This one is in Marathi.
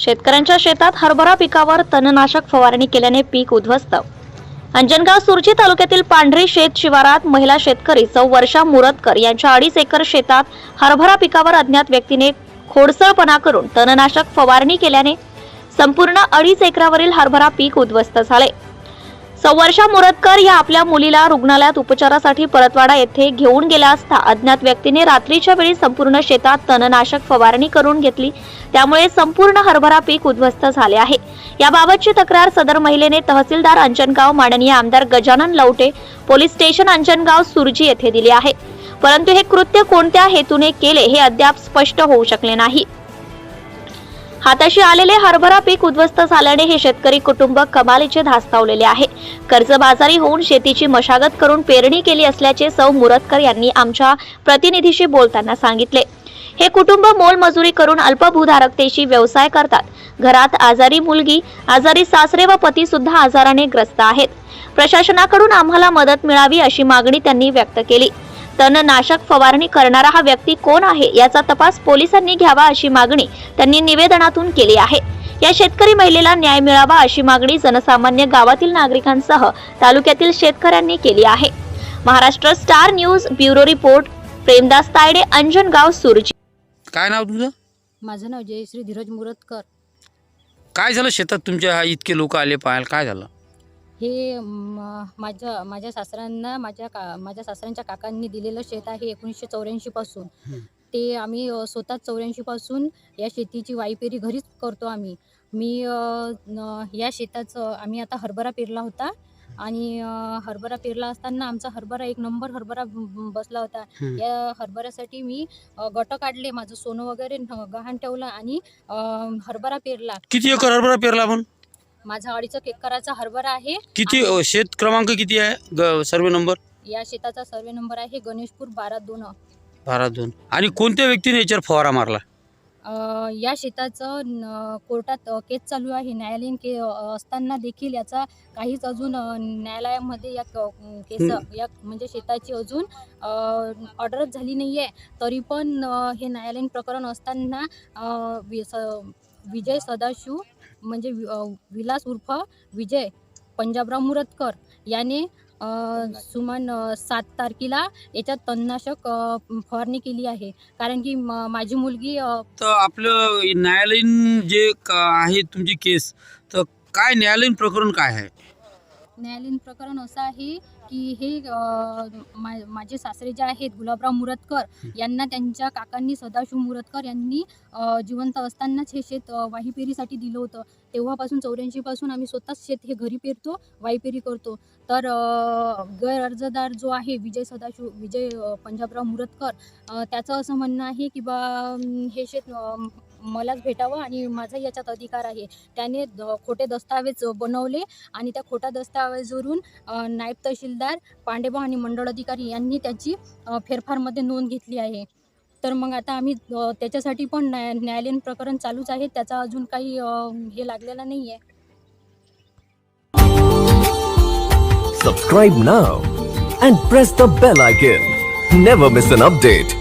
शेतकऱ्यांच्या शेतात हरभरा पिकावर तणनाशक फवारणी केल्याने पीक उद्ध्वस्त अंजनगाव सुरजी तालुक्यातील पांढरी शेत शिवारात महिला शेतकरी सौ वर्षा मुरतकर यांच्या अडीच एकर शेतात हरभरा पिकावर अज्ञात व्यक्तीने खोडसळपणा करून तणनाशक फवारणी केल्याने संपूर्ण अडीच एकरावरील हरभरा पीक उद्ध्वस्त झाले. सवर्षा मुरतकर या आपल्या मुलीला रुग्णालयात उपचारासाठी परतवाडा येथे घेऊन गेल्या असता अज्ञात व्यक्तीने रात्रीच्या वेळी संपूर्ण शेतात तणनाशक फवारणी करून घेतली. त्यामुळे संपूर्ण हरभरा पीक उद्ध्वस्त झाले आहे. याबाबतची तक्रार सदर महिलेने तहसीलदार अंजनगाव माननीय आमदार गजानन लवटे पोलीस स्टेशन अंजनगाव सुरजी येथे दिली आहे. परंतु हे कृत्य कोणत्या हेतूने केले हे अद्याप स्पष्ट होऊ शकले नाही. हाताशी आलेले हरभरा पीक उद्ध्वस्त झाल्याने हे शेतकरी कुटुंब कमालीचे धास्तावलेले आहे. कर्जबाजारी होऊन शेतीची मशागत करून पेरणी केली असल्याचे सौ मुरतकर यांनी आमच्या प्रतिनिधीशी बोलताना सांगितले. हे कुटुंब मोलमजुरी करून अल्पभूधारकतेशी व्यवसाय करतात. घरात आजारी मुलगी आजारी सासरे व पती सुद्धा आजाराने ग्रस्त आहेत. प्रशासनाकडून आम्हाला मदत मिळावी अशी मागणी त्यांनी व्यक्त केली. तणनाशक फवारणी करणारा हा व्यक्ती कोण आहे याचा तपास पोलिसांनी घ्यावा अशी मागणी त्यांनी निवेदनातून केली आहे. या शेतकरी महिलेला न्याय मिळावा अशी मागणी जनसामान्य गावातील नागरिकांसह तालुक्यातील शेतकऱ्यांनी केली आहे. Maharashtra star news bureau report Premdas Tayde Anjangaon Surji. काय नाव तुझं? माझं नाव जयश्री धीरज मुरतकर. काय झालं शेतात तुमच्या हा इतके लोक आले पाहायला? काय झालं? हे माझ्या माझ्या सासऱ्यांना माझ्या का माझ्या सासऱ्यांच्या काकांनी दिलेलं शेत आहे एकोणीसशे चौऱ्याऐंशीपासून. ते आम्ही स्वतः चौऱ्याऐंशीपासून या शेतीची वाईपेरी घरीच करतो आम्ही. मी या शेताचं आम्ही आता हरभरा पेरला होता आणि हरभरा पेरला असताना आमचा हरभरा एक नंबर हरभरा बसला होता. या हरभऱ्यासाठी मी गट काढले माझं सोनं वगैरे गहाण ठेवलं आणि हरभरा पेरला. किती एकर हरभरा पेरला आपण? माझा अडीच एकराचा हरभरा आहे. किती अ, शेत क्रमांक किती आहे? ग सर्वे नंबर? या शेताचा सर्वे नंबर आहे गणेशपूर बारा दोन. बारा दोन. आणि कोणत्या व्यक्तीने याच्यावर फवारा मारला? अ, या शेताचं न- कोर्टात अ, केस चालू आहे. न्यायालयीन के अ, असताना देखील याचा काहीच अजून अ, न्यायालयामध्ये या क- केस हं. या म्हणजे शेताची अजून ऑर्डरच झाली नाही आहे तरी पण अ, हे न्यायालयीन प्रकरण असताना अ, वि- स- विजय सदाशिव म्हणजे वि- विलास उर्फ विजय पंजाबराव मुरतकर याने सुमन सात तारखेला याच्यात तणनाशक फवारणी केली आहे. कारण की म- माझी मुलगी तर आपलं न्यायालयीन जे क- आहे तुमची केस तर काय न्यायालयीन प्रकरण काय आहे? न्यायालयीन प्रकरण असं आहे की हे मा- माझे सासरे जे आहेत गुलाबराव मुरतकर यांना त्यांच्या काकांनी सदाशिव मुरतकर यांनी जिवंत असतानाच हे शेत वाहीपेरीसाठी दिलं होतं. तेव्हापासून चौऱ्याऐंशीपासून आम्ही स्वतःच शेत हे घरी पेरतो वाहीपेरी करतो. तर अ, गैर अर्जदार जो आहे विजय सदाशिव विजय पंजाबराव मुरतकर त्याचं असं म्हणणं आहे की बा हे शेत मलाच भेटावं आणि माझा याच्यात अधिकार आहे त्याने द- खोटे दस्तावेज बनवले आणि त्या खोट्या दस्तावेजवरून नायब तहसीलदार पांडेबा आणि मंडळ अधिकारी यांनी त्याची फेरफारमध्ये नोंद घेतली आहे तर मग आता आम्ही त्याच्यासाठी पण न्याय न्यायालयीन प्रकरण चालूच आहे त्याचा अजून काही हे लागलेला नाही आहे Subscribe now and press the bell icon. Never miss an update.